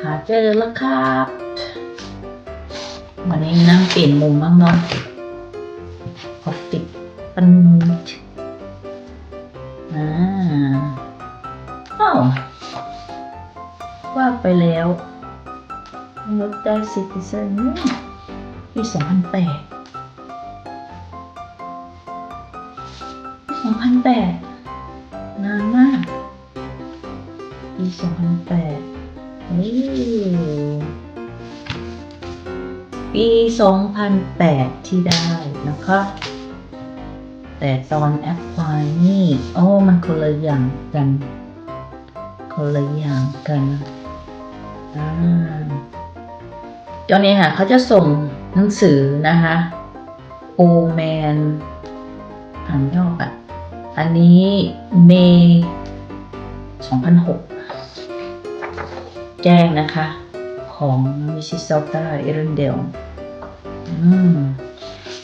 หาเจอแล้วครับวันนี้นั่งเปลี่ยนมุมบ้างเนาะขอติดปันอ่าอ้าวว่าไปแล้วรถได้ซิติเซนปีสองพันแปดสองพันแปดนานมากปีสองพันแปด 2008 ที่ได้นะคะ แต่ตอนแอปพลายนี่ โอ้ มันคนละอย่างกัน คนละอย่างกันอ่าตอนนี้ค่ะเขาจะส่งหนังสือนะคะโอแมนอ่านยอกอะ อันนี้เมย์2006 แจ้งนะคะ ของมิชิซอต้าเอรนเดลืม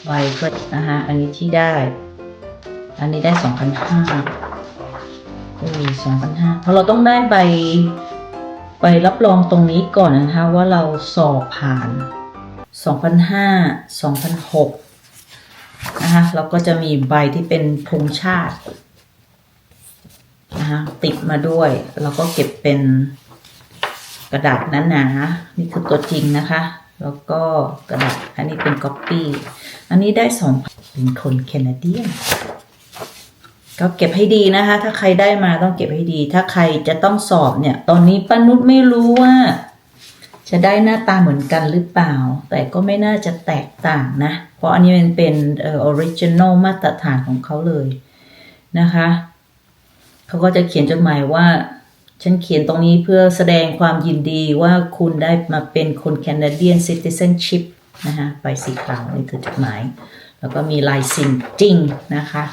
ใบก็นะคะอันนี้ที่ได้ อันนี้ได้2,500โอ้ย2,500เพราะเราต้องได้ใบใบรับรองตรงนี้ก่อนนะคะว่าเราสอบผ่าน2,500 2,600นะคะแล้วก็จะมีใบที่เป็นธงชาตินะคะติดมาด้วย แล้วก็เก็บเป็นกระดาษหนาๆนี่คือตัวจริงนะคะ แล้วก็กระดาษอันนี้เป็นก๊อปปี้อันนี้ได้สองเป็นคนแคนาเดียนก็เก็บให้ดีนะคะ ถ้าใครได้มาต้องเก็บให้ดี ถ้าใครจะต้องสอบเนี่ย ตอนนี้ป้านุชไม่รู้ว่า จะได้หน้าตาเหมือนกันหรือเปล่า แต่ก็ไม่น่าจะแตกต่างนะ เพราะอันนี้มันเป็นเอ่อออริจินอลมาตรฐานของเขาเลยนะคะ เขาก็จะเขียนจดหมายว่า ฉันเขียนตรงนี้เพื่อแสดงความยินดีว่าคุณได้มาเป็นคนแคนาเดียนซิติเซนชิพนะคะใบสีขาวนี่คือจดหมาย แล้วก็มีลายเซ็นจริงนะคะ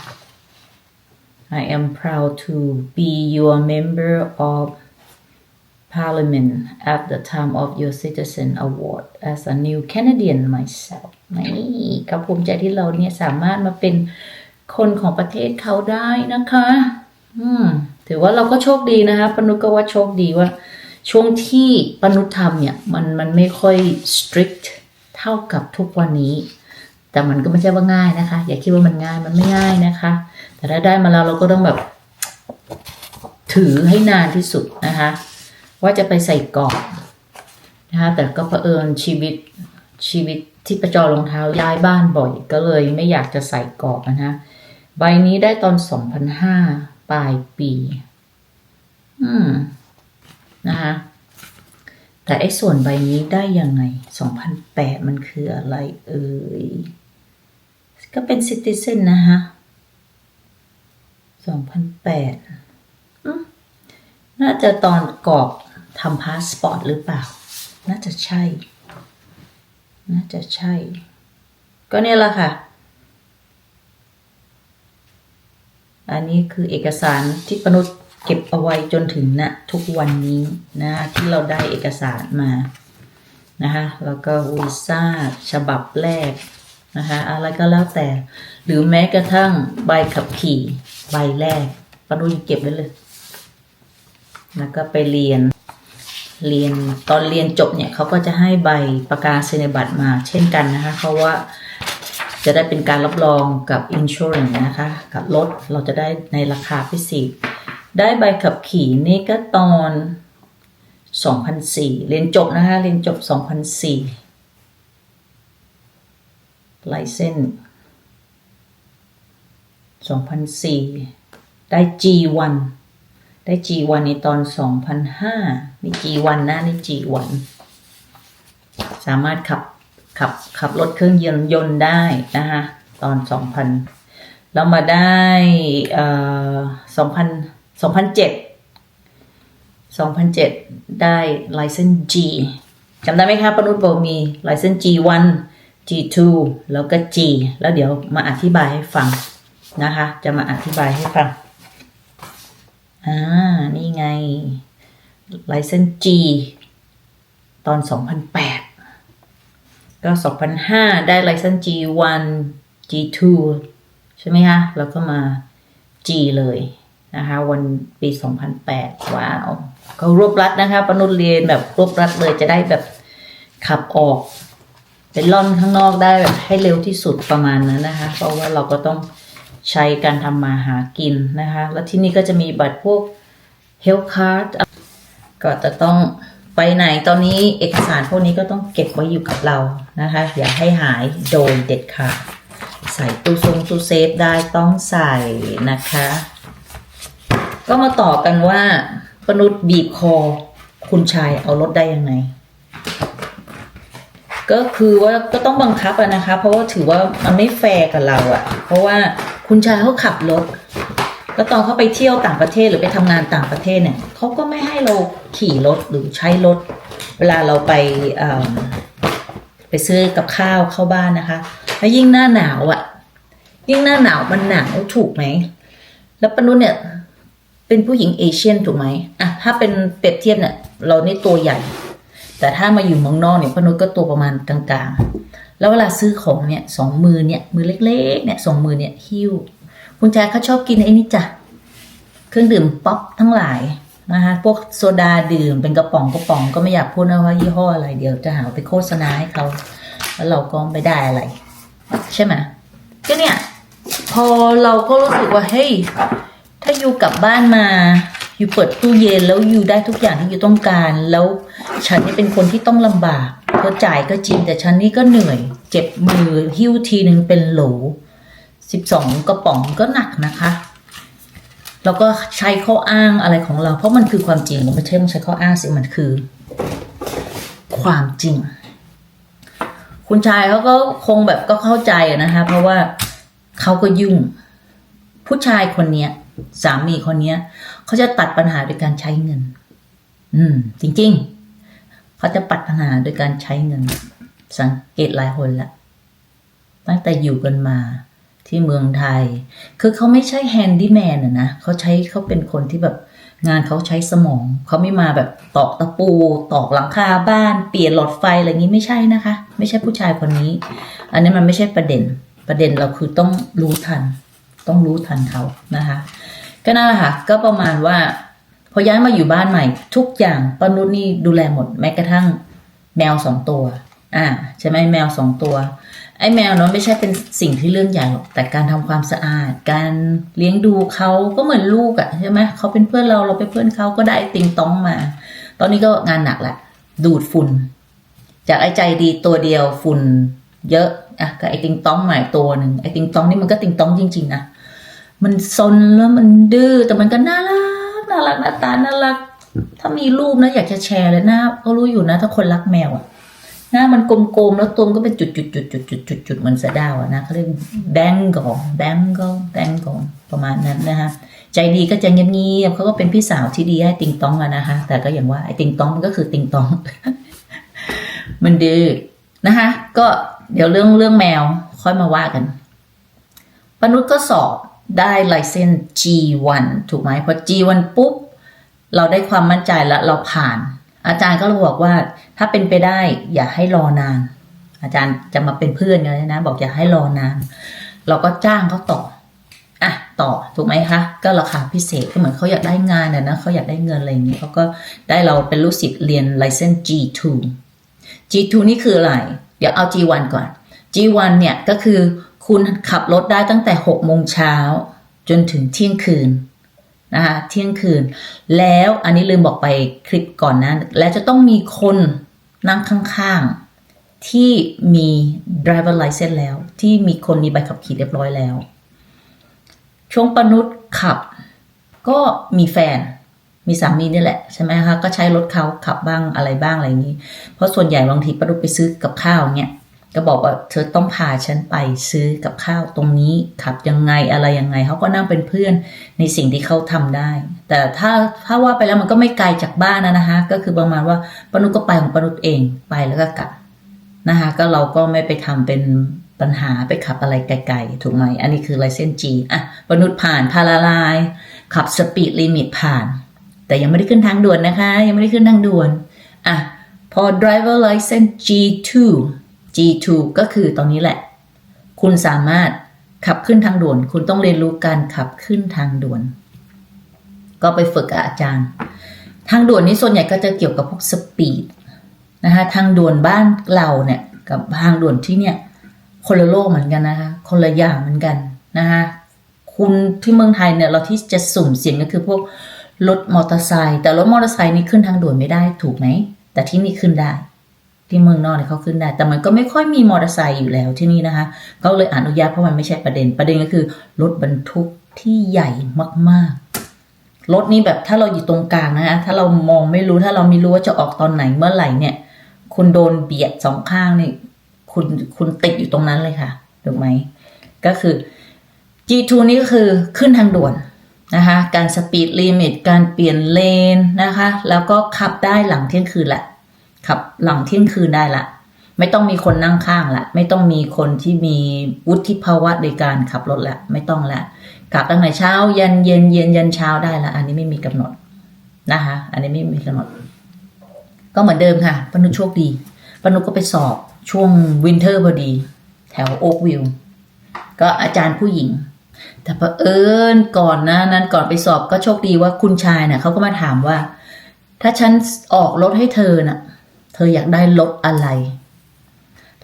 I am proud to be your member of parliament at the time of your citizen award as a new Canadian myself นี่ก็ภูมิใจที่เราเนี่ยสามารถมาเป็นคนของประเทศเขาได้นะคะ อืม ถือว่าเราก็โชคดีนะคะปนุษก็ว่าโชคดีว่า ช่วงที่ปนุษทำเนี่ยมันมันไม่ค่อย strict เท่ากับทุกวันนี้ แต่มันก็ไม่ใช่ว่าง่ายนะคะ อย่าคิดว่ามันง่ายมันไม่ง่ายนะคะ แต่ถ้าได้มาแล้วเราก็ต้องแบบ ถือให้นานที่สุดนะคะ ว่าจะไปใส่กรอบนะคะแต่ก็เผอิญชีวิตชีวิตที่ประจอรองเท้าย้ายบ้านบ่อยก็เลยไม่อยากจะใส่กรอบนะคะใบนี้ได้ตอน 2005 ปลายปี อืม นะคะ แต่ไอ้ส่วนใบนี้ได้ยังไง 2008 มันคืออะไรเอ่ย ก็เป็นซิติเซนนะคะ2008อน่าจะตอนกรอกทำพาสปอร์ตหรือเปล่า น่าจะใช่ น่าจะใช่ ก็เนี่ยแหละค่ะ อันนี้คือเอกสารที่ปนุษย์เก็บเอาไว้จนถึงณทุกวันนี้นะที่เราได้เอกสารมานะคะแล้วก็วีซ่าฉบับแรกนะคะอะไรก็แล้วแต่ หรือแม้กระทั่งใบขับขี่ใบแรกปนุษย์ยังเก็บไว้เลย แล้วก็ไปเรียนเรียนตอนเรียนจบเนี่ยเขาก็จะให้ใบประกาศนียบัตรมาเช่นกันนะคะเพราะว่า จะได้เป็นการรับรองกับ insurance นะคะ กับรถเราจะได้ในราคาพิเศษได้ใบขับขี่นี่ก็ตอน 2004 เรียนจบนะคะ เรียนจบ 2004ไลเซน2004 ได้ G1 ได้ G1 ในตอน 2005นี่ G1 นะนี่ G1 สามารถขับ ขับขับรถเครื่องยนต์ยนต์ได้นะคะตอน 2000เรามาได้เอ่อ2000 2007 2007 ได้ l i c e n s G จำได้ไหมคะปนุษย์บอกมี l i c e n s G1 G2 แล้วก็ G แล้วเดี๋ยวมาอธิบายให้ฟังนะคะ จะมาอธิบายให้ฟัง อ่า นี่ไง l i c e n s G ตอน 2008 ก็ 2005 ได้ license G1 G2 ใช่ไหมคะ แล้วก็มา G เลยนะคะ วันปี 2008 ว้าวเขารวบรัดนะคะปนุษเรียนแบบรวบรัดเลยจะได้แบบขับออก เป็นล่อนข้างนอกได้แบบให้เร็วที่สุดประมาณนั้นนะคะ เพราะว่าเราก็ต้องใช้การทำมาหากินนะคะ แล้วที่นี่ก็จะมีบัตรพวก health card ก็จะต้อง ไปไหนตอนนี้เอกสารพวกนี้ก็ต้องเก็บไว้อยู่กับเรานะคะ อย่าให้หายโดยเด็ดขาดใส่ตู้ทรงตู้เซฟได้ต้องใส่นะคะ ก็มาต่อกันว่าปนุษย์บีบคอ คุณชายเอารถได้ยังไง ก็คือว่าก็ต้องบังคับอะนะคะ เพราะว่าถือว่ามันไม่แฟร์กับเราอะเพราะว่าคุณชายเขาขับรถแล้วตอนเขาไปเที่ยวต่างประเทศหรือไปทำงานต่างประเทศเนี่ยเขาก็ไม่ให้เรา ขี่รถหรือใช้รถ เวลาเราไปไปซื้อกับข้าวเข้าบ้านนะคะ แล้วยิ่งหน้าหนาวอะ่ะ ยิ่งหน้าหนาวมันหนาวถูกไหม แล้วปนุษเนี่ย เป็นผู้หญิงเอเชียนถูกไหมอะถ้าเป็นเปรียบเทียบเนี่ย เรานี่ตัวใหญ่ แต่ถ้ามาอยู่เมืองนอกเนี่ยปนุษก็ตัวประมาณกลางๆ แล้วเวลาซื้อของเนี่ยสองมือเนี่ยมือเล็กๆเนี่ยสองมือเนี่ยหิ้ว คุณแจ๊คเขาชอบกินไอ้นี่จ้ะเครื่องดื่มป๊อปทั้งหลาย นะคะพวกโซดาดื่มเป็นกระป๋องกระป๋องก็ไม่อยากพูดนะว่ายี่ห้ออะไรเดี๋ยวจะหาไปโฆษณาให้เขาแล้วเราก็ไม่ได้อะไร ใช่ไหมก็เนี่ย พอเราก็รู้สึกว่าเฮ้ยถ้าอยู่กลับบ้านมาอยู่เปิดตู้เย็นแล้วอยู่ได้ทุกอย่างที่อยู่ต้องการ แล้วฉันนี่เป็นคนที่ต้องลำบากเธอจ่ายก็จริงแต่ฉันนี่ก็เหนื่อย เจ็บมือหิ้วทีหนึ่งเป็นโหลสิบสองกระป๋องก็หนักนะคะ แล้วก็ใช้ข้ออ้างอะไรของเรา เพราะมันคือความจริงไม่ใช่ต้องใช้ข้ออ้างสิมันคือ ความจริง คุณชายเขาก็คงแบบก็เข้าใจนะคะ เพราะว่าเขาก็ยุ่ง ผู้ชายคนเนี้ยสามีคนเนี้ยเขาจะตัดปัญหาโดยการใช้เงิน อืม จริง ๆเขาจะปัดปัญหาโดยการใช้เงิน สังเกตหลายคนละตั้งแต่อยู่กันมา ที่เมืองไทย คือเขาไม่ใช่แฮนดี้แมนอะนะเขาใช้เขาเป็นคนที่แบบงานเขาใช้สมอง เขาไม่มาแบบตอกตะปู ตอกหลังคาบ้าน เปลี่ยนหลอดไฟอะไรอย่างนี้ไม่ใช่นะคะ ไม่ใช่ผู้ชายคนนี้ อันนี้มันไม่ใช่ประเด็น ประเด็นเราคือต้องรู้ทัน ต้องรู้ทันเขานะคะ ก็นั่นแหละค่ะ ก็ประมาณว่า พอย้ายมาอยู่บ้านใหม่ ทุกอย่างป้านุชนี่ดูแลหมด แม้กระทั่งแมวสองตัว อ่าใช่ไหมแมวสองตัว ไอ้แมวเนาะไม่ใช่เป็นสิ่งที่เรื่องใหญ่หรอกแต่การทำความสะอาด การเลี้ยงดูเขาก็เหมือนลูกอะใช่ไหมเขาเป็นเพื่อนเราเราเป็นเพื่อนเขาก็ได้ติงต้องมา ตอนนี้ก็งานหนักแหละดูดฝุ่น จากไอ้ใจดีตัวเดียวฝุ่น เยอะอะกับไอ้ติงต้องใหม่ตัวหนึ่งไอ้ติงต้องนี่มันก็ติงต้องจริง ๆนะมันซนแล้วมันดื้อแต่มันก็น่ารักน่ารักหน้าตาน่ารัก ถ้ามีรูปนะอยากจะแชร์เลยน้าก็รู้อยู่นะ ถ้าคนรักแมวอะ หน้ามันกลมๆ แล้วตัวมันก็เป็นจุดๆๆๆๆๆๆเหมือนเสะดาวนะเขาเรียกแบงกองแบงกองแบงกองประมาณนั้นนะคะใจดีก็จะเงียบๆเขาก็เป็นพี่สาวที่ดีให้ติงตองอะนะคะ แต่ก็อย่างว่าไอ้ติงตองมันก็คือติงตอง มันดื้อนะคะ ก็เดี๋ยวเรื่องเรื่องแมวค่อยมาว่ากันปนุษย์ก็สอบได้ไลเซน G1 ถูกไหมพอ G1 ปุ๊บ เราได้ความมั่นใจแล้วเราผ่าน อาจารย์ก็เลยบอกว่า ถ้าเป็นไปได้ อย่าให้รอนาน อาจารย์จะมาเป็นเพื่อนกันเลยนะ บอกอย่าให้รอนาน เราก็จ้างเขาต่ออะต่อถูกไหมคะ ก็ราคาพิเศษก็เหมือนเขาอยากได้งานอะนะเขาอยากได้เงินอะไรอย่างนี้เขาก็ได้เราเป็นลูกศิษย์เรียนไลเซน G2 G2 นี่คืออะไร เดี๋ยวเอา G1 ก่อน G1 เนี่ยก็คือคุณขับรถได้ตั้งแต่6โมงเช้าจนถึงเที่ยงคืน นะคะเที่ยงคืน แล้วอันนี้ลืมบอกไปคลิปก่อนนะ แล้วจะต้องมีคนนั่งข้างๆ ที่มี driver license แล้ว ที่มีคนมีใบขับขี่เรียบร้อยแล้ว ช่วงปนุษย์ขับ ก็มีแฟนมีสามีนี่แหละใช่ไหมคะก็ใช้รถเขาขับบ้างอะไรบ้างอะไรอย่างนี้ เพราะส่วนใหญ่บางทีปนุษย์ไปซื้อกับข้าวเนี่ย ก็บอกว่าเธอต้องพาฉันไปซื้อกับข้าวตรงนี้ขับยังไงอะไรยังไงเขาก็นั่งเป็นเพื่อนในสิ่งที่เขาทำได้ แต่ถ้าถ้าว่าไปแล้วมันก็ไม่ไกลจากบ้านนะนะคะก็คือประมาณว่าปนุก็ไปของปนุเองไปแล้วก็กลับนะคะก็เราก็ไม่ไปทำเป็นปัญหาไปขับอะไรไกลๆ ถูกไหม อันนี้คือไลเซนจีอะปนุษย์ผ่านพาราลาย ขับสปีดลิมิตผ่าน แต่ยังไม่ได้ขึ้นทางด่วนนะคะ ยังไม่ได้ขึ้นทางด่วนอะพอ driver license G2 G2 ก็คือตอนนี้แหละ คุณสามารถขับขึ้นทางด่วน คุณต้องเรียนรู้การขับขึ้นทางด่วน ก็ไปฝึกกับอาจารย์ ทางด่วนนี้ส่วนใหญ่ก็จะเกี่ยวกับพวกสปีดนะคะทางด่วนบ้านเราเนี่ยกับทางด่วนที่เนี่ยคนละโลกเหมือนกันนะคะคนละอย่างเหมือนกันนะคะคุณที่เมืองไทยเนี่ยเราที่จะสุ่มเสี่ยงก็คือพวกรถมอเตอร์ไซค์แต่รถมอเตอร์ไซค์นี่ขึ้นทางด่วนไม่ได้ถูกไหมแต่ที่นี่ขึ้นได้ ที่เมืองนอกเนี่ยเขาขึ้นได้ แต่มันก็ไม่ค่อยมีมอเตอร์ไซค์อยู่แล้วที่นี่นะคะก็เลยอนุญาตเพราะมันไม่ใช่ประเด็นประเด็นก็คือรถบรรทุกที่ใหญ่มากๆรถนี้แบบถ้าเราอยู่ตรงกลางนะคะถ้าเรามองไม่รู้ถ้าเราไม่รู้ว่าจะออกตอนไหนเมื่อไหร่เนี่ย คุณโดนเบียดสองข้างนี่คุณคุณติดอยู่ตรงนั้นเลยค่ะถูกไหมก็คือ G2 นี่ก็คือขึ้นทางด่วนนะคะ การสปีดลิมิต การเปลี่ยนเลนนะคะ แล้วก็ขับได้หลังเที่ยงคืนแหละ ขับหลังเที่ยงคืนได้ละ ไม่ต้องมีคนนั่งข้างละ ไม่ต้องมีคนที่มีวุฒิภาวะในการขับรถละ ไม่ต้องละกลับตั้งแต่เช้า ยันเย็นเย็นยันเช้าได้ละอันนี้ไม่มีกำหนดนะคะ อันนี้ไม่มีกำหนด ก็เหมือนเดิมค่ะปนุโชคดีปนุก็ไปสอบช่วงวินเทอร์พอดี แถวโอ๊กวิวก็อาจารย์ผู้หญิง แต่เผอิญก่อนนะนั้นก่อนไปสอบก็โชคดีว่าคุณชายเนะ่ะเขาก็มาถามว่า ถ้าฉันออกรถให้เธอน่ะ ธออยากได้รถอะไร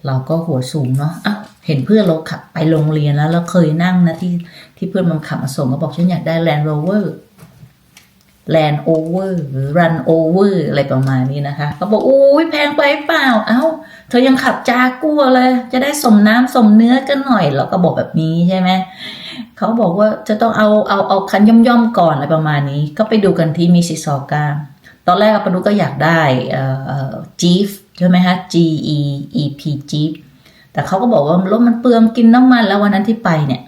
เราก็หัวสูงเนาะอะเห็นเพื่อนเราขับไปโรงเรียนแล้วเราเคยนั่งนะที่ที่เพื่อนมันขับมาส่งก็บอกฉันอยากได้ Land Rover Land Over หรือ Run Over อร์อะไรประมาณนี้นะคะเขาบอกอุ้ยแพงไปเปล่า เอ้า เธอยังขับจากัวเลย จะได้สมน้ำสมเนื้อกันหน่อยเราก็บอกแบบนี้ใช่ไหมเขาบอกว่าจะต้องเอาเอาเอาคันย่อมย่อมๆก่อนอะไรประมาณนี้ ก็ไปดูกันที่มิซิซอกา ตอนแรกปนุก็อยากได้จีฟใช่ไหมฮะ G E E P จีฟแต่เขาก็บอกว่ารถมันเปลืองกินน้ำมันแล้ววันนั้นที่ไปเนี่ย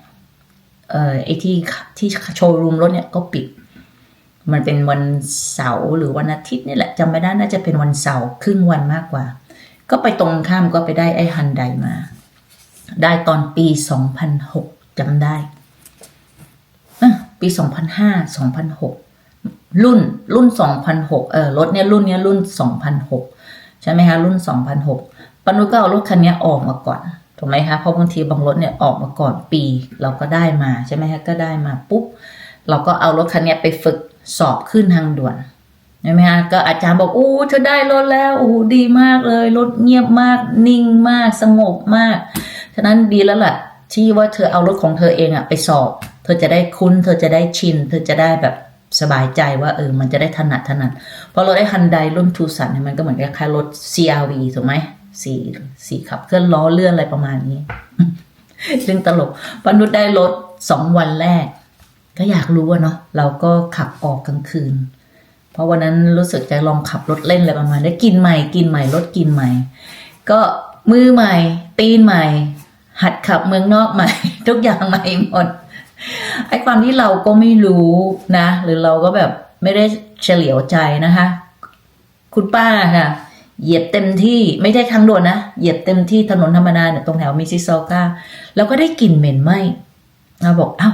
เอ่อไอที่ที่โชว์รูมรถเนี่ยก็ปิด มันเป็นวันเสาร์หรือวันอาทิตย์นี่แหละจำไม่ได้น่าจะเป็นวันเสาร์ครึ่งวันมากกว่า ก็ไปตรงข้ามก็ไปได้ไอ้ฮันไดมา ได้ตอนปี 2006จำได้ปี 2005 2006 รุ่นรุ่น 2006 เออรถเนี่ยรุ่นเนี้ยรุ่น 2006 ใช่ไหมคะรุ่น 2006ปนุก็เอารถคันเนี้ยออกมาก่อนถูกไหมคะเพราะบางทีบางรถเนี่ยออกมาก่อนปี เราก็ได้มาใช่ไหมคะก็ได้มาปุ๊บเราก็เอารถคันเนี้ยไปฝึกสอบขึ้นทางด่วนใช่ไหมคะก็อาจารย์บอกอู้เธอได้รถแล้วอู้ดีมากเลยรถเงียบมาก นิ่งมากสงบมากฉะนั้นดีแล้วล่ะที่ว่าเธอเอารถของเธอเองอะไปสอบ เธอจะได้คุ้น เธอจะได้ชิน เธอจะได้แบบ สบายใจว่าเออมันจะได้ถนัดถนัดพราะรถไอ้ฮันไดรุ่นทูสันเนี่ยมันก็เหมือนกับคล้ายรถ CRV ถูกไหมสี่สี่ขับเคลื่อนล้อเลื่อนอะไรประมาณนี้ซึ่งตลกปนุษย์ได้รถสองวันแรก ก็อยากรู้อะเนาะเราก็ขับออกกลางคืน เพราะวันนั้นรู้สึกจะลองขับรถเล่นอะไรประมาณได้กินใหม่กินใหม่รถกินใหม่ ก็มือใหม่ ตีนใหม่ หัดขับเมืองนอกใหม่ ทุกอย่างใหม่หมด ไอ้ความที่เราก็ไม่รู้นะ หรือเราก็แบบไม่ได้เฉลียวใจนะคะ คุณป้าค่ะ เหยียบเต็มที่ไม่ได้ทางด่วนนะเหยียบเต็มที่ถนนธรรมดาเนี่ยตรงแถวมิซิซอกาแล้วก็ได้กลิ่นเหม็นไหมเราบอกเอ้า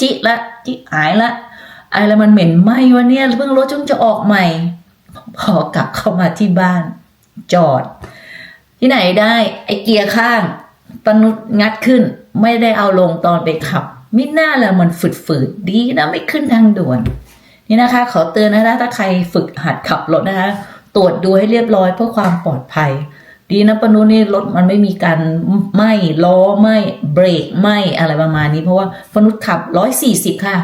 จิละจิหายละไอ้แล้วมันเหม็นไหมวะเนี่ยเพิ่งรถจงจะออกใหม่ พอกลับเข้ามาที่บ้าน จอด ที่ไหนได้ ไอ้เกียร์ข้างปนุษงัดขึ้น ไม่ได้เอาลงตอนไปขับ มิหน่าเละมันฝืดๆดีนะไม่ขึ้นทางด่วน นี่นะคะ ขอเตือนนะคะถ้าใครฝึกหัดขับรถนะคะ ตรวจดูให้เรียบร้อยเพื่อความปลอดภัย ดีนะปนุนี่รถมันไม่มีการไหมล้อไหมเบรกไหมอะไรประมาณนี้เพราะว่าปนุษขับร้อยสี่สิบค่ะ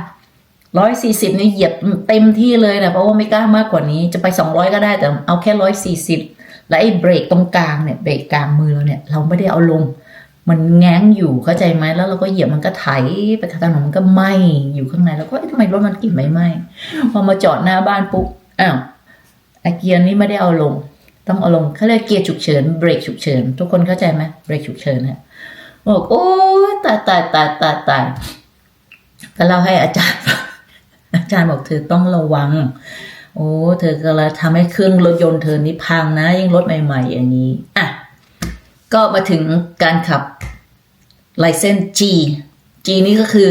ร้อยสี่สิบนี่เหยียบเต็มที่เลยนะเพราะว่าไม่กล้ามากกว่านี้จะไปสองร้อยก็ได้แต่เอาแค่ร้อยสี่สิบและไอ้เบรกตรงกลางเนี่ยเบรกกลางมือเราเนี่ยเราไม่ได้เอาลง มันแง้งอยู่เข้าใจไหมแล้วเราก็เหยียบมันก็ไถไปทางถนนมันก็ไหมอยู่ข้างในแล้วก็ทำไมรถมันกลิ่นไม่ไหมพอมาจอดหน้าบ้านปุ๊บอ้าวไอเกียร์นี้ไม่ได้เอาลง ต้องเอาลงเขาเรียกเกียร์ฉุกเฉินเบรกฉุกเฉินทุกคนเข้าใจไหมเบรกฉุกเฉินเนี่ยบอกโอ้ตายตายตายตายตายก็เล่าให้อาจารย์อาจารย์บอกเธอต้องระวัง โอ้ เธอก็เลยทำให้เครื่องรถยนต์เธอนี่พังนะยิ่งรถใหม่ ๆ อย่างนี้อะ ก็มาถึงการขับไลเซน G G นี่ก็คือ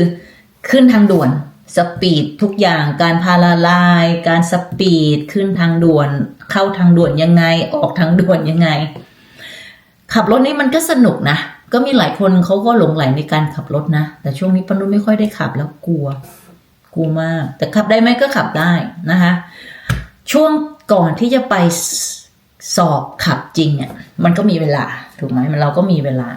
ขึ้นทางด่วนสปีดทุกอย่างการพาราไลน์การสปีดขึ้นทางด่วน เข้าทางด่วนยังไง ออกทางด่วนยังไง ขับรถนี่มันก็สนุกนะ ก็มีหลายคนเขาก็หลงไหลในการขับรถนะ แต่ช่วงนี้ปนุไม่ค่อยได้ขับแล้วกลัว กลัวมาก แต่ขับได้ไหมก็ขับได้นะคะ ช่วงก่อนที่จะไปสสอบขับจริงเนี่ยมันก็มีเวลา ถูกไหมมันเราก็มีเวลา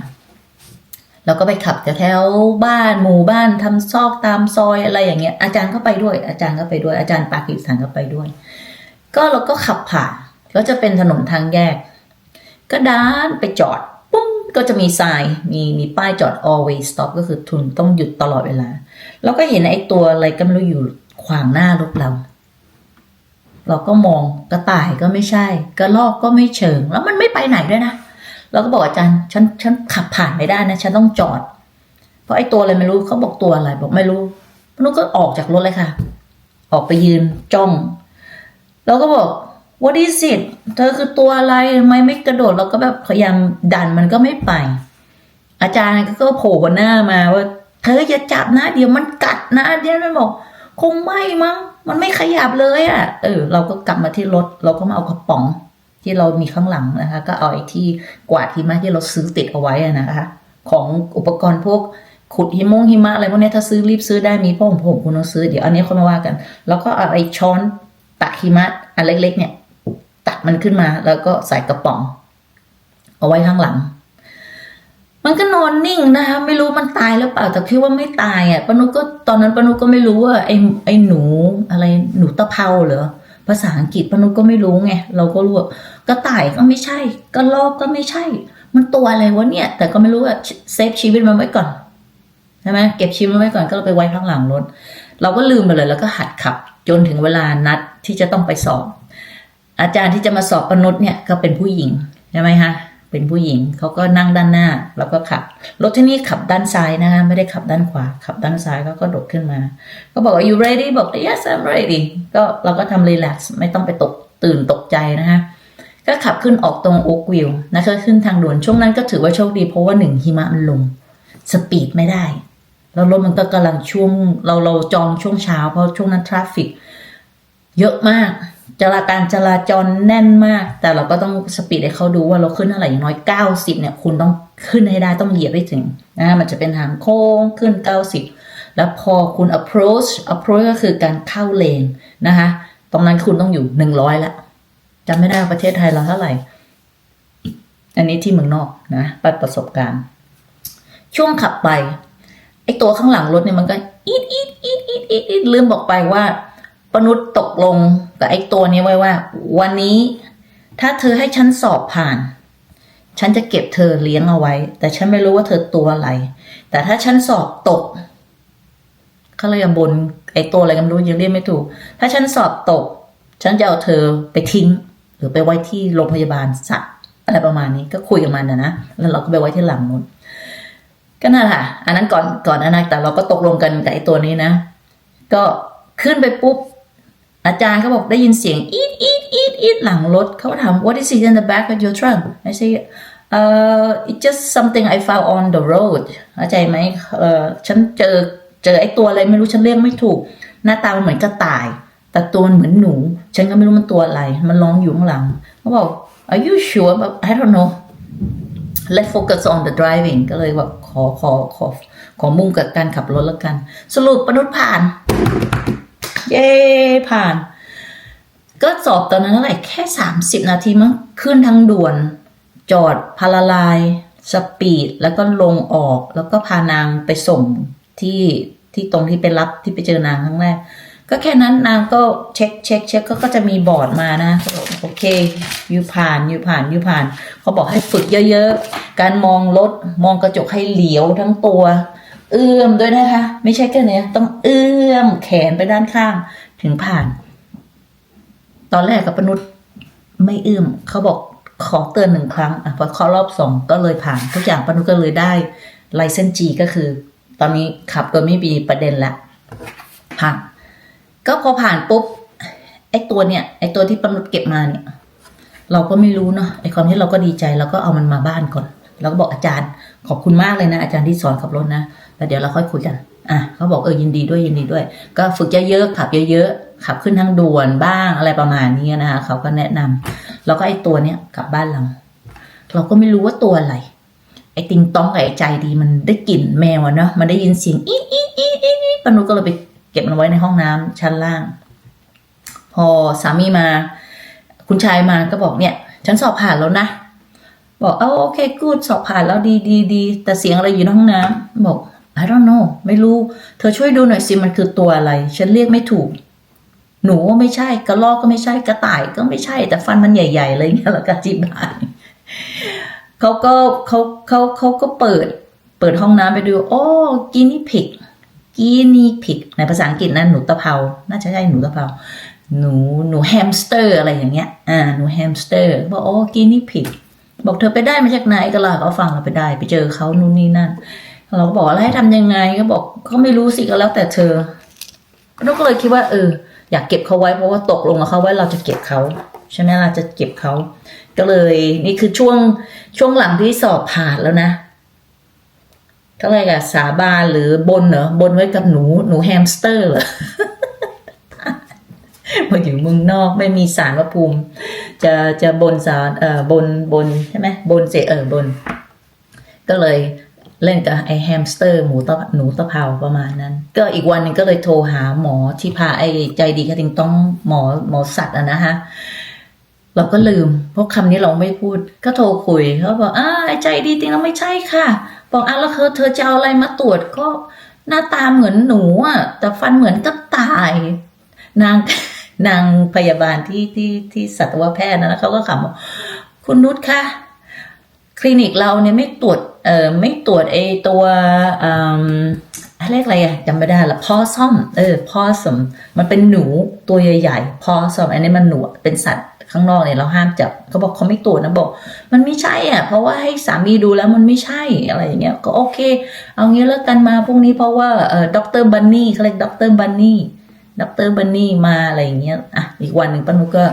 เราก็ไปขับแถวบ้านหมู่บ้านทำซอกตามซอยอะไรอย่างเงี้ย อาจารย์ก็ไปด้วย อาจารย์ก็ไปด้วย อาจารย์ปากีสถานก็ไปด้วย ก็เราก็ขับผ่านก็จะเป็นถนนทางแยก ก็ด้านไปจอดปุ้งก็จะมีทรายมีมีป้ายจอด always stop ก็คือทุนต้องหยุดตลอดเวลาเราก็เห็นไอ้ตัวอะไรก็ไม่รู้อยู่ขวางหน้ารถเรา เราก็มองกระต่ายก็ไม่ใช่ กระรอกก็ไม่เชิง แล้วมันไม่ไปไหนด้วยนะ เราก็บอกอาจารย์ฉันฉันขับผ่านไม่ได้นะ ฉันต้องจอด เพราะไอ้ตัวอะไรไม่รู้เขาบอกตัวอะไร บอกไม่รู้นุกก็ออกจากรถเลยค่ะ ออกไปยืนจ้องเราก็บอก what is it เธอคือตัวอะไรทำไมไม่กระโดดเราก็แบบพยายามดันมันก็ไม่ไป อาจารย์ก็โผล่บนหน้ามาว่า เธออย่าจับนะ เดี๋ยวมันกัดนะเดี๋ยวมันบอก คงไม่มั้งมันไม่ขยับเลยอะ่ะ เออ เราก็กลับมาที่รถ เราก็มาเอากระป๋อง ที่เรามีข้างหลังนะคะ ก็เอาไอ้ที่กวาดหิมะที่เราซื้อติดเอาไว้นะคะ ของอุปกรณ์พวกขุดหิมงหิมะอะไรพวกนี้ถ้าซื้อรีบซื้อได้มีพ่อผมผมคุณต้องซื้อเดี๋ยวอันนี้ค่อยมาว่ากัน แล้วก็เอาไอ้ช้อนตักหิมะอันเล็ก ๆ เนี่ย ตักมันขึ้นมาแล้วก็ใส่กระป๋อง เอาไว้ข้างหลัง มันก็นอนนิ่งนะคะ ไม่รู้มันตายหรือเปล่าแต่คิดว่าไม่ตายอะปนุก็ตอนนั้นปนุก็ไม่รู้ว่าไอ้ไอ้หนูอะไรหนูตะเภาเหรอ ภาษาอังกฤษปนุก็ไม่รู้ไงเราก็รู้ว่ากระต่ายก็ไม่ใช่กระรอกก็ไม่ใช่ มันตัวอะไรวะเนี่ย แต่ก็ไม่รู้ว่าเซฟชีวิตมันไว้ก่อนใช่ไหมเก็บชีวิตมันไว้ก่อนก็เราไปไว้ข้างหลังรถเราก็ลืมไปเลยแล้วก็หัดขับ จนถึงเวลานัดที่จะต้องไปสอบ อาจารย์ที่จะมาสอบปนุษย์เนี่ยก็เป็นผู้หญิงใช่ไหมคะ เป็นผู้หญิงเขาก็นั่งด้านหน้า แล้วก็ขับ รถที่นี่ขับด้านซ้ายนะคะไม่ได้ขับด้านขวา ขับด้านซ้ายเขาก็โดดขึ้นมา ก็บอกว่า you ready บอก yes I'm ready ก็เราก็ทำ relax ไม่ต้องไปตกตื่นตกใจนะคะก็ขับขึ้นออกตรงโอ๊กวิวนะคะขึ้นทางด่วนช่วงนั้นก็ถือว่าโชคดีเพราะว่าหนึ่งหิมะมันลง สปีดไม่ได้ แล้วรถมันก็กำลังช่วงเราเราจองช่วงเช้า เพราะช่วงนั้นทราฟฟิกเยอะมาก จราการจราจรแน่นมาก แต่เราก็ต้องสปีดให้เขาดูว่าเราขึ้นเท่าไหร่อย่างน้อย 90 เนี่ย คุณต้องขึ้นให้ได้ต้องเหยียบให้ถึงนะมันจะเป็นทางโค้งขึ้น 90 แล้วพอคุณ approach approach ก็คือการเข้าเลนนะคะตรงนั้นคุณต้องอยู่ 100 ละจำไม่ได้ประเทศไทยเราเท่าไหร่ อันนี้ที่เมืองนอกนะปัดประสบการณ์ ช่วงขับไปไอตัวข้างหลังรถเนี่ยมันก็อีดอีดอีดอีดอีดอีดลืมบอกไปว่าปนุษย์ตกลง กับไอ้ตัวนี้ไว้ว่า วันนี้ถ้าเธอให้ฉันสอบผ่าน ฉันจะเก็บเธอเลี้ยงเอาไว้ แต่ฉันไม่รู้ว่าเธอตัวอะไร แต่ถ้าฉันสอบตกเขาเลยบนไอ้ตัวอะไรกันรู้ยังเรียกไม่ถูก ถ้าฉันสอบตก ฉันจะเอาเธอไปทิ้ง หรือไปไว้ที่โรงพยาบาลสัตว์อะไรประมาณนี้ก็คุยกับมันนะนะแล้วเราก็ไปไว้ที่หลังนู้นก็นั่นแหละอันนั้นก่อนก่อนอันนั้นแต่เราก็ตกลงกันกับไอ้ตัวนี้นะ ก็ขึ้นไปปุ๊บ อาจารย์เขาบอกได้ยินเสียงอีดอีดอีดอีดหลังรถเขาถาม what is it in the back of your trunk I say uh it's just something I found on the road เข้าใจไหมเออฉันเจอเจอไอ้ตัวอะไรไม่รู้ฉันเรียกไม่ถูก หน้าตามันเหมือนกระต่าย แต่ตัวมันเหมือนหนู ฉันก็ไม่รู้มันตัวอะไร มันร้องอยู่ข้างหลังเขาบอก are you sure but I don't know let's focus on the driving ก็เลยแบบขอขอขอขอมุ่งกับการขับรถแล้วกัน สรุปมนุษย์ผ่าน เย้ผ่าน ก็สอบตอนนั้นเท่าไหร่แค่สามสิบนาทีมั้งขึ้นทางด่วน จอดพาราลายสปีดแล้วก็ลงออกแล้วก็พานางไปส่งที่ที่ตรงที่ไปรับที่ไปเจอนางครั้งแรก ก็แค่นั้นนางก็เช็คเช็คเช็คก็ก็จะมีบอร์ดมานะโอเคอยู่ผ่านอยู่ผ่านอยู่ผ่านเขาบอกให้ฝึกเยอะๆ การมองรถมองกระจกให้เหลียวทั้งตัว เอื้อมด้วยนะคะ ไม่ใช่แค่เนี้ย ต้องเอื้อมแขนไปด้านข้าง ถึงผ่าน ตอนแรกกับปนุษย์ไม่เอื้อมเขาบอกขอเตือนหนึ่งครั้งอะพอข้ารอบสองก็เลยผ่าน ทุกอย่างปนุษย์ก็เลยได้ไลเซนจีก็คือ ตอนนี้ขับโดยไม่มีประเด็นละผ่านก็พอผ่านปุ๊บไอ้ตัวเนี่ยไอ้ตัวที่ปนุษย์เก็บมาเนี่ย เราก็ไม่รู้เนาะไอ้ความที่เราก็ดีใจเราก็เอามันมาบ้านก่อน แล้วก็บอกอาจารย์ ขอบคุณมากเลยนะ อาจารย์ที่สอนขับรถนะ แล้วเดี๋ยวเราค่อยคุยกันอะเขาบอกเออยินดีด้วยยินดีด้วย ก็ฝึกเยอะๆขับเยอะๆขับขึ้นทางด่วนบ้างอะไรประมาณนี้นะคะเขาก็แนะนำแล้วก็ไอ้ตัวเนี้ยกลับบ้านเรา เราก็ไม่รู้ว่าตัวอะไรไอ้ติงต้องกับไอ้ใจดีมันได้กลิ่นแมวเนาะมันได้ยินเสียงอีอีอีอีอีปนุก็เลยไปเก็บมันไว้ในห้องน้ำชั้นล่าง พอสามีมา คุณชายมาก็บอกเนี่ยฉันสอบผ่านแล้วนะบอกเออโอเคกูดสอบผ่านแล้วดีดีดีแต่เสียงอะไรอยู่ในห้องน้ำบอก I don't know ไม่รู้ เธอช่วยดูหน่อยสิมันคือตัวอะไร ฉันเรียกไม่ถูก หนูไม่ใช่กระรอกก็ไม่ใช่กระต่ายก็ไม่ใช่ แต่ฟันมันใหญ่ๆอะไรเงี้ยแล้วก็อธิบายเขาก็เขาเขาเขาก็เปิด เปิดห้องน้ำไปดูโอ้กินี่พิกกินี่พิกในภาษาอังกฤษนะหนูตะเภาน่าจะใช่หนูตะเภาหนูหนูแฮมสเตอร์อะไรอย่างเงี้ย อ่าหนูแฮมสเตอร์บอกโอ้กินี่พิกบอกเธอไปได้มาจากไหนก็ล่ะเขาฟังเราไปได้ ไปเจอเขานู่นนี่นั่น เราก็บอกแล้วให้ทำยังไงก็บอกก็ไม่รู้สิก็แล้วแต่เธอเราก็เลยคิดว่าเอออยากเก็บเขาไว้เพราะว่าตกลงกับเขาไว้เราจะเก็บเขาใช่ไหมเราจะเก็บเขาก็เลยนี่คือช่วงช่วงหลังที่สอบผ่านแล้วนะก็เลยกับสาบานหรือบนเหรอบนไว้กับหนูหนูแฮมสเตอร์เหรอมาอยู่เมืองนอกไม่มีสารพระภูมิ จะจะบนสารเอ่อบนบนใช่ไหมบนเสเออบน ก็เลย เล่นกับไอ้แฮมสเตอร์หมูตะหนูตะเภาประมาณนั้น ก็อีกวันนึงก็เลยโทรหาหมอที่พาไอ้ใจดีกระติงต้องหมอหมอสัตว์อะนะฮะเราก็ลืม เพราะคำนี้เราไม่พูด ก็โทรคุยเขาบอกอ่าไอ้ใจดีจริงแล้วไม่ใช่ค่ะ บอกอะแล้วเธอเธอจะเอาอะไรมาตรวจก็หน้าตาเหมือนหนูอะแต่ฟันเหมือนกระต่าย นางนางพยาบาลที่ที่ที่สัตวแพทย์นะเขาก็ขำบอกคุณนุชคะ คลินิกเราเนี่ยไม่ตรวจเอ่อไม่ตรวจไอตัวอืมอะไรยกอะไรอะจำไม่ได้ละพอซ่อม เออพอสมมันเป็นหนูตัวใหญ่ๆพอสมอันนี้มันหนูเป็นสัตว์ข้างนอกเนี่ยเราห้ามจับเขาบอกเขาไม่ตรวจนะบอก มันไม่ใช่อะ เพราะว่าให้สามีดูแล้วมันไม่ใช่อะไรอย่างเงี้ยก็โอเค เอางี้แล้วกันมาพรุ่งนี้เพราะว่าเออด็อกเตอร์บันนี่เขาเรียกด็อกเตอร์บันนี่ด็อกเตอร์บันนี่มาอะไรอย่างเงี้ยอะอีกวันหนึ่งป้านุกก็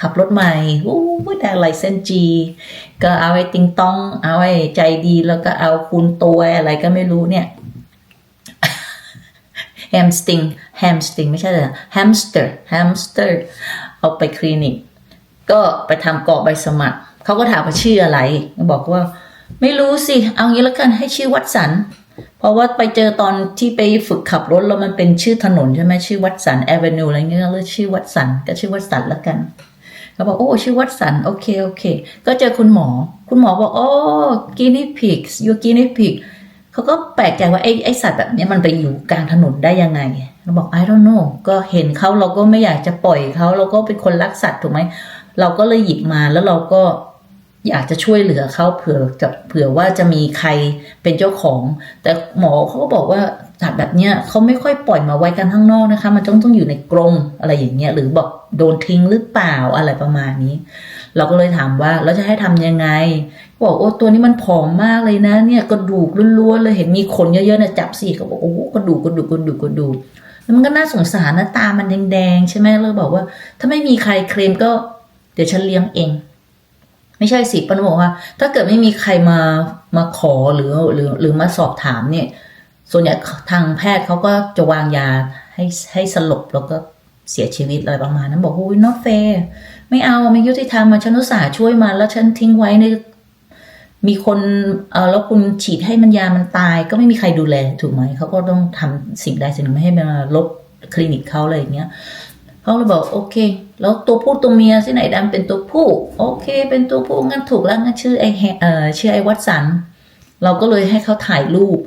ขับรถใหม่โอ้ยได้ไลเซนจี ก็เอาไอ้ติงต้อง เอาไอ้ใจดีแล้วก็เอาคูณตัวอะไรก็ไม่รู้เนี่ยแฮมสติงแฮมสติงไม่ใช่เหรอแฮมสเตอร์แฮมสเตอร์เอาไปคลินิก ก็ไปทำกรอกใบสมัคร เขาก็ถามว่าชื่ออะไร บอกว่าไม่รู้สิ เอางี้แล้วกันให้ชื่อวัดสัน เพราะว่าไปเจอตอนที่ไปฝึกขับรถแล้วมันเป็นชื่อถนนใช่ไหมชื่อวัดสันแอเวนิวอะไรเงี้ยเลยชื่อวัดสันก็ชื่อวัดสันแล้วกัน เขาบอกโอ้ชื่อวัดสันโอเคโอเค ก็เจอคุณหมอ คุณหมอบอกโอ้กินิพิกยูกินิพิกเขาก็แปลกใจว่าไอ้ไอ้สัตว์แบบนี้มันไปอยู่กลางถนนได้ยังไงเราบอก I don't know ก็เห็นเขาเราก็ไม่อยากจะปล่อยเขาเราก็เป็นคนรักสัตว์ถูกไหมเราก็เลยหยิบมาแล้วเราก็อยากจะช่วยเหลือเขาเผื่อจะเผื่อว่าจะมีใครเป็นเจ้าของ แต่หมอเขาก็บอกว่า สัตว์แบบเนี้ยเขาไม่ค่อยปล่อยมาไว้กันข้างนอกนะคะ มันต้องต้องอยู่ในกรงอะไรอย่างเงี้ยหรือบอกโดนทิ้งหรือเปล่าอะไรประมาณนี้ เราก็เลยถามว่าเราจะให้ทำยังไงบอกโอ้ตัวนี้มันผอมมากเลยนะ เนี่ยกระดูกล้วนๆเลยเห็นมีขนเยอะๆเนี่ยจับสิเขาบอกโอ้กระดูกกระดูกกระดูกกระดูกแล้วมันก็น่าสงสารนะตามันแดงๆใช่ไหมเลยบอกว่า ถ้าไม่มีใครเคลมก็ เดี๋ยวฉันเลี้ยงเอง ไม่ใช่สิปนบอกว่า ถ้าเกิดไม่มีใครมามาขอหรือหรือหรือมาสอบถามเนี่ย ส่วนใหญ่ทางแพทย์เขาก็จะวางยาให้ให้สลบแล้วก็เสียชีวิตอะไรประมาณนั้นบอกโอ้ย not fair ไม่เอาไม่ยุติธรรมมาฉันอุตส่าห์ช่วยมา แล้วฉันทิ้งไว้ในมีคนเออแล้วคุณฉีดให้มันยามันตาย ก็ไม่มีใครดูแลถูกไหมเขาก็ต้องทำสิ่งใดสิ่งหนึ่งไม่ให้มันมาลบคลินิกเขาอะไรอย่างเงี้ยเขาเลยบอกโอเค แล้วตัวผู้ตัวเมียที่ไหนดำเป็นตัวผู้ โอเค เป็นตัวผู้งั้นถูกแล้วงั้นชื่อไอแฮเออชื่อไอวัตสันเราก็เลยให้เขาถ่ายรูป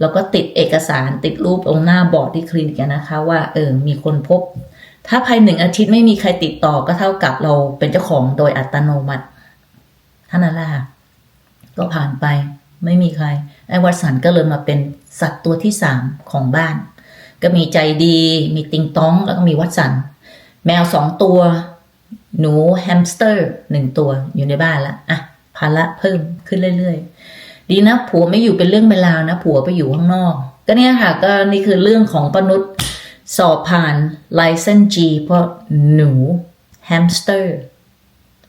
แล้วก็ติดเอกสารติดรูปตรงหน้าบอร์ดที่คลินิกนะคะว่าเออมีคนพบ ถ้าภายหนึ่งอาทิตย์ไม่มีใครติดต่อก็เท่ากับเราเป็นเจ้าของโดยอัตโนมัติเท่านั้นแหละค่ะก็ผ่านไปไม่มีใครไอ้วัตสันก็เลยมาเป็นสัตว์ตัวที่สามของบ้าน ก็มีใจดี มีติงต้องแล้วก็มีวัตสัน แมวสองตัว หนูแฮมสเตอร์หนึ่งตัวอยู่ในบ้านละอะภาระเพิ่มขึ้นเรื่อยๆ ดีนะผัวไม่อยู่เป็นเรื่องเป็นราวนะผัวไปอยู่ข้างนอก ก็เนี่ยค่ะ ก็นี่คือเรื่องของปนุษย์สอบผ่าน license G เพราะหนูแฮมสเตอร์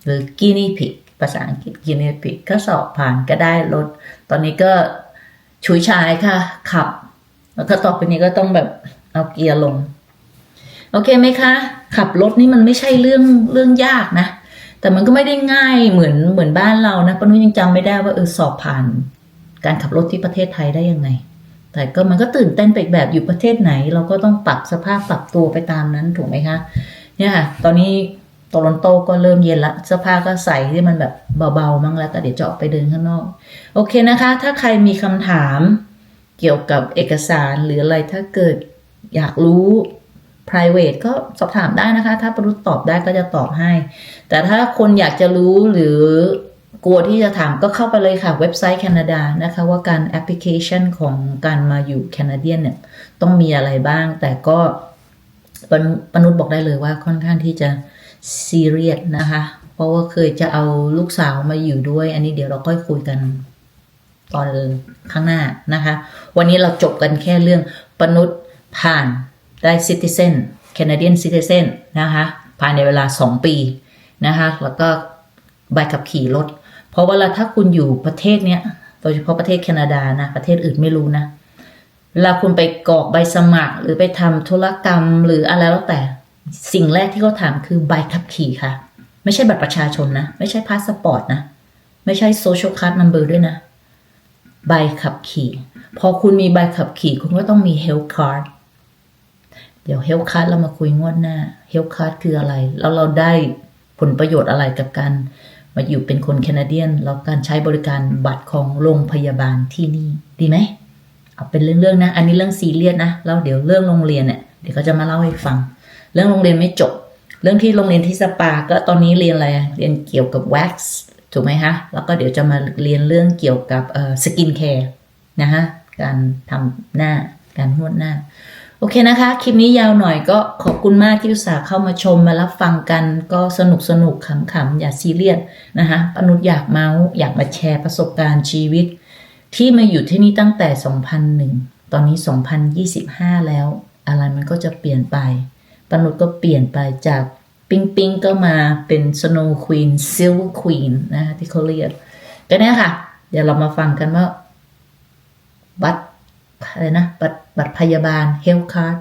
หรือ guinea pig ภาษาอังกฤษ guinea pig ก็สอบผ่านก็ได้รถ ตอนนี้ก็ฉุยชายค่ะ ขับ แล้วก็ต่อไปนี้ก็ต้องแบบเอาเกียร์ลง โอเคไหมคะ ขับรถนี่มันไม่ใช่เรื่องเรื่องยากนะ แต่มันก็ไม่ได้ง่ายเหมือนเหมือนบ้านเรานะปนุยังจำไม่ได้ว่าเออสอบผ่าน การขับรถที่ประเทศไทยได้ยังไง แต่ก็มันก็ตื่นเต้นไปแบบอยู่ประเทศไหน เราก็ต้องปรับสภาพปรับตัวไปตามนั้นถูกไหมคะเนี่ยค่ะตอนนี้โตลอนโตก็เริ่มเย็นละเสื้อผ้าก็ใส่ที่มันแบบเบาๆมั้งแล้วก็เดี๋ยวจะออกไปเดินข้างนอก โอเคนะคะ ถ้าใครมีคำถามเกี่ยวกับเอกสารหรืออะไรถ้าเกิดอยากรู้ private ก็สอบถามได้นะคะ ถ้าปรุษตอบได้ก็จะตอบให้ แต่ถ้าคนอยากจะรู้หรือกลัวที่จะถามก็เข้าไปเลยค่ะ เว็บไซต์แคนาดานะคะ ว่าการแอปพลิเคชันของการมาอยู่แคนาเดียนเนี่ย ต้องมีอะไรบ้าง แต่ก็ปนุษย์บอกได้เลยว่าค่อนข้างที่จะซีเรียสนะคะ เพราะว่าเคยจะเอาลูกสาวมาอยู่ด้วย อันนี้เดี๋ยวเราค่อยคุยกันตอนข้างหน้านะคะ วันนี้เราจบกันแค่เรื่องปนุษย์ผ่าน ได้ citizen Canadian citizen นะคะภายในเวลา 2 ปีนะคะแล้วก็ใบขับขี่รถ เพราะว่าถ้าคุณอยู่ประเทศเนี้ยโดยเฉพาะประเทศแคนาดานะประเทศอื่นไม่รู้นะเวลาคุณไปกรอกใบสมัครหรือไปทำธุรกรรมหรืออะไรแล้วแต่สิ่งแรกที่เขาถามคือใบขับขี่ค่ะ ไม่ใช่บัตรประชาชนนะ ไม่ใช่พาสปอร์ตนะ ไม่ใช่ social card number ด้วยนะ ใบขับขี่ พอคุณมีใบขับขี่คุณก็ต้องมี health card เดี๋ยว health card เรามาคุยงวดหน้า health card คืออะไร แล้วเราได้ผลประโยชน์อะไรกับการมาอยู่เป็นคนแคนาเดียน แล้วการใช้บริการบัตรของโรงพยาบาลที่นี่ ดีไหมเอาเป็นเรื่องๆนะ อันนี้เรื่องซีเรียสนะแล้วเดี๋ยวเรื่องโรงเรียนเนี่ยเดี๋ยวก็จะมาเล่าให้ฟัง เรื่องโรงเรียนไม่จบ เรื่องที่โรงเรียนที่สปาก็ตอนนี้เรียนอะไรเรียนเกี่ยวกับ wax ถูกไหมคะแล้วก็เดี๋ยวจะมาเรียนเรื่องเกี่ยวกับเอ่อสกินแคร์นะฮะการทำหน้าการนวดหน้า โอเคนะคะ คลิปนี้ยาวหน่อยก็ขอบคุณมากที่อุตส่าห์เข้ามาชมมารับฟังกันก็สนุกสนุกขำๆ อย่าซีเรียสนะคะปนุษย์อยากเมาส์อยากมาแชร์ประสบการณ์ชีวิต ที่มาอยู่ที่นี่ตั้งแต่ 2001 ตอนนี้ 2025 แล้ว อะไรมันก็จะเปลี่ยนไปปนุษย์ก็เปลี่ยนไปจากปิงปิงก็มาเป็น Snow Queen Silver Queen นนะคะที่เขาเรียกก็เนี่ยค่ะ เดี๋ยวเรามาฟังกันว่าบัตอะไรนะบัต บัตรพยาบาล Health Card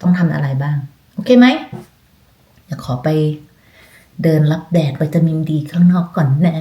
ต้องทำอะไรบ้าง โอเคไหมอยากขอไปเดินรับแดดวิตามินดีข้างนอกก่อนนะ